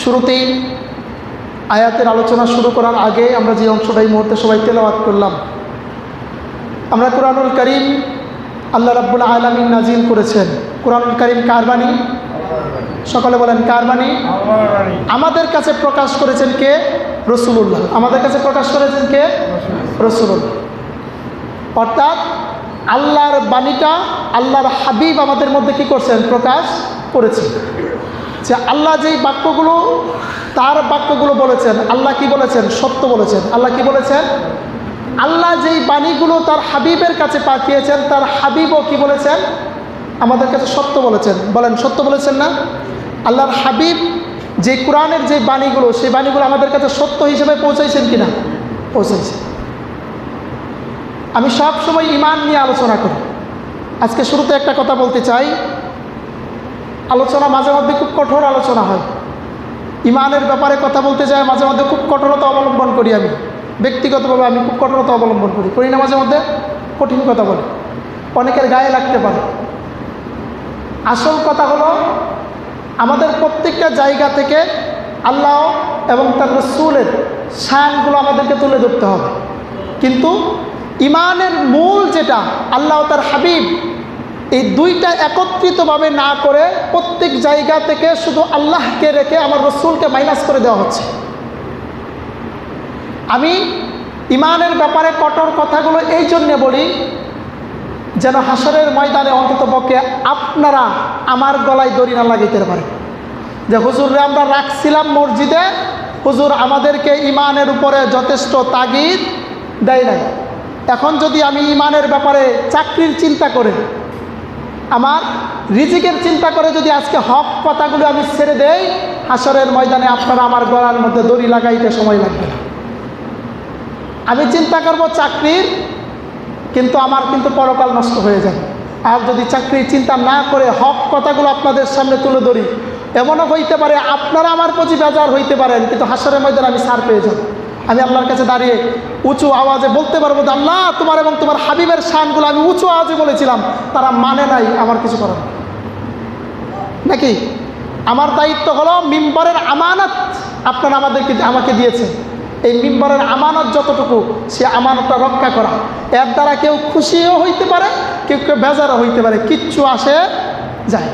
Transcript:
শুরুতেই আয়াতের আলোচনা শুরু করার আগে আমরা যে অংশটা এই মুহূর্তে সবাই তেলাওয়াত করলাম, আমরা কোরআনুল করিম আল্লাহ রাব্বুল আলমিন নাজিল করেছেন। কোরআনুল করিম কারবানি সকলে বলেন কারবানি আমাদের কাছে প্রকাশ করেছেন কে? রসুলুল্লাহ। আমাদের কাছে প্রকাশ করেছেন কে? রসুলুল্লাহ। অর্থাৎ আল্লাহর বাণীটা, আল্লাহর হাবিব আমাদের মধ্যে কি করছেন? প্রকাশ করেছেন। যে আল্লাহ যেই বাক্যগুলো, তার বাক্যগুলো বলেছেন, আল্লাহ কি বলেছেন? সত্য বলেছেন। আল্লাহ কি বলেছেন? আল্লাহ যেই বাণীগুলো তার হাবিবের কাছে পাঠিয়েছেন, তার হাবিবও কি বলেছেন? আমাদের কাছে সত্য বলেছেন। বলেন, সত্য বলেছেন না? আল্লাহর হাবিব যে কোরআনের যে বাণীগুলো, সেই বাণীগুলো আমাদের কাছে সত্য হিসেবে পৌঁছাইছেন কিনা? পৌঁছাইছে আমি সব সময় ইমান নিয়ে আলোচনা করি। আজকে শুরুতে একটা কথা বলতে চাই। আলোচনা মাঝে মধ্যে খুব কঠোর আলোচনা হয়। ইমানের ব্যাপারে কথা বলতে চাই মাঝে মধ্যে খুব কঠোরতা অবলম্বন করি আমি। ব্যক্তিগতভাবে আমি খুব কঠোরতা অবলম্বন করি। করি না মাঝে মধ্যে, কঠিন কথা বলি। অনেকের গায়ে লাগতে পারে। আসল কথা হলো, আমাদের প্রত্যেকটা জায়গা থেকে আল্লাহ এবং তার রসুলের শানগুলো আমাদেরকে তুলে ধরতে হবে। কিন্তু ইমানের মূল যেটা, আল্লাহ তার হাবিব এই দুইটা একত্রিতভাবে না করে প্রত্যেক জায়গা থেকে শুধু আল্লাহকে রেখে আমার রসুলকে মাইনাস করে দেওয়া হচ্ছে। আমি ইমানের ব্যাপারে কঠোর কথাগুলো এই জন্যে বলি, যেন হাসরের ময়দানে অন্তত পক্ষে আপনারা আমার গলায় দড়ি না লাগাইতে পারে যে হুজুরে আমরা রাখছিলাম মসজিদে, হুজুর আমাদেরকে ইমানের উপরে যথেষ্ট তাগিদ দেয় নাই। এখন যদি আমি ইমানের ব্যাপারে চাকরির চিন্তা করে আমার রিজিকের চিন্তা করে যদি আজকে হক কথাগুলো আমি ছেড়ে দেই হাসরের ময়দানে আপনারা আমার গলার মধ্যে দড়ি লাগাইতে সময় লাগবে না। আমি চিন্তা করব চাকরির, কিন্তু আমার কিন্তু পরকাল নষ্ট হয়ে যাবে। আর যদি চাকরির চিন্তা না করে হক কথাগুলো আপনাদের সামনে তুলে ধরি, এমনও হইতে পারে আপনারা আমার প্রতি বেজার হইতে পারেন, কিন্তু হাসরের ময়দানে আমি সার পেয়ে যাব। আমি আল্লাহর কাছে দাঁড়িয়ে উঁচু আওয়াজে বলতে পারব আল্লাহ, তোমার এবং তোমার হাবিবের শানগুলো আমি উঁচু আওয়াজে বলেছিলাম। তারা মানে নাই, আমার কিছু করার নাকি? আমার দায়িত্ব হলো মিম্বরের আমানত আপনারা আমাদেরকে আমাকে দিয়েছে এই মিম্বরের আমানত যতটুকু, সে আমানতটা রক্ষা করা। এর দ্বারা কেউ খুশিও হইতে পারে, কেউ কেউ বেজারও হইতে পারে, কিচ্ছু আসে যায়